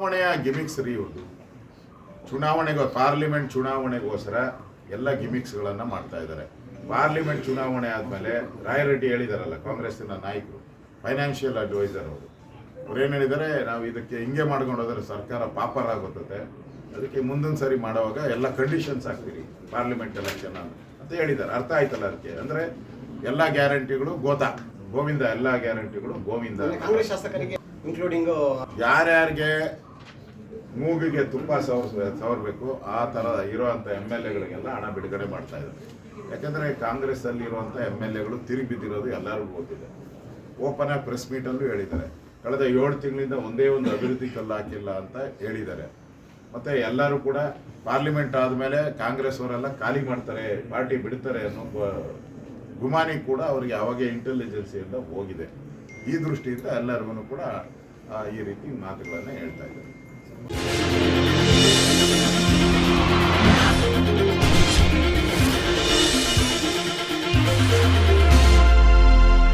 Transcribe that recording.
ಚುನಾವಣೆಯ ಗಿಮಿಕ್ಸ್ ರೀ ಇವ್ರದ್ದು ಚುನಾವಣೆಗೋ ಪಾರ್ಲಿಮೆಂಟ್ ಚುನಾವಣೆಗೋಸ್ಕರ ಎಲ್ಲ ಗಿಮಿಕ್ಸ್ಗಳನ್ನು ಮಾಡ್ತಾ ಇದ್ದಾರೆ. ಪಾರ್ಲಿಮೆಂಟ್ ಚುನಾವಣೆ ಆದಮೇಲೆ ರಾಯರೆಡ್ಡಿ ಹೇಳಿದಾರಲ್ಲ ಕಾಂಗ್ರೆಸ್ಸಿನ ನಾಯಕರು ಫೈನಾನ್ಷಿಯಲ್ ಅಡ್ವೈಸರ್ ಅವರು. ಅವ್ರು ಏನು ಹೇಳಿದ್ದಾರೆ ನಾವು ಇದಕ್ಕೆ ಹಿಂಗೆ ಮಾಡ್ಕೊಂಡು ಹೋದ್ರೆ ಸರ್ಕಾರ ಪಾಪರ್ ಆಗುತ್ತೆ ಅದಕ್ಕೆ ಮುಂದಿನ ಸರಿ ಮಾಡುವಾಗ ಎಲ್ಲ ಕಂಡೀಷನ್ಸ್ ಹಾಕ್ತೀರಿ ಪಾರ್ಲಿಮೆಂಟ್ ಎಲೆಕ್ಷನ್ ಅಂತ. ಹೇಳಿದ್ದಾರೆ. ಅರ್ಥ ಆಯ್ತಲ್ಲ ಅದಕ್ಕೆ? ಅಂದರೆ ಎಲ್ಲ ಗ್ಯಾರಂಟಿಗಳು ಗೋತಾ. ಗೋವಿಂದ ಎಲ್ಲ ಗ್ಯಾರಂಟಿಗಳು ಗೋವಿಂದ ಶಾಸಕರಿಗೆ ಇನ್ಕ್ಲೂಡಿಂಗ್ ಯಾರ್ಯಾರಿಗೆ ಮೂಗಿಗೆ ತುಪ್ಪ ಸವರ್ಸ ಸವರ್ಬೇಕು, ಆ ಥರ ಇರೋವಂಥ ಎಂ ಎಲ್ ಎಗಳಿಗೆಲ್ಲ ಹಣ ಬಿಡುಗಡೆ ಮಾಡ್ತಾ ಇದ್ದಾರೆ. ಯಾಕಂದರೆ ಕಾಂಗ್ರೆಸ್ಸಲ್ಲಿ ಇರುವಂಥ ಎಂ ಎಲ್ ಎಗಳು ತಿರುಗಿ ಬಿದ್ದಿರೋದು ಎಲ್ಲರಿಗೂ ಗೊತ್ತಿದೆ. ಓಪನ್ ಆಗಿ ಪ್ರೆಸ್ ಮೀಟಲ್ಲೂ ಹೇಳಿದ್ದಾರೆ. ಕಳೆದ ಏಳು ತಿಂಗಳಿಂದ ಒಂದೇ ಒಂದು ಅಭಿವೃದ್ಧಿ ಕಲ್ಲು ಹಾಕಿಲ್ಲ ಅಂತ ಹೇಳಿದ್ದಾರೆ. ಮತ್ತು ಎಲ್ಲರೂ ಕೂಡ ಪಾರ್ಲಿಮೆಂಟ್ ಆದಮೇಲೆ ಕಾಂಗ್ರೆಸ್ ಅವರೆಲ್ಲ ಖಾಲಿ ಮಾಡ್ತಾರೆ, ಪಾರ್ಟಿ ಬಿಡ್ತಾರೆ ಅನ್ನೋ ಗುಮಾನಿ ಕೂಡ ಅವರಿಗೆ ಅವಾಗೆ ಇಂಟೆಲಿಜೆನ್ಸಿಯಿಂದ ಹೋಗಿದೆ. ಈ ದೃಷ್ಟಿಯಿಂದ ಎಲ್ಲರಿಗೂ ಕೂಡ ಈ ರೀತಿ ಮಾತುಗಳನ್ನು ಹೇಳ್ತಾ ಇದ್ದಾರೆ. Thank you.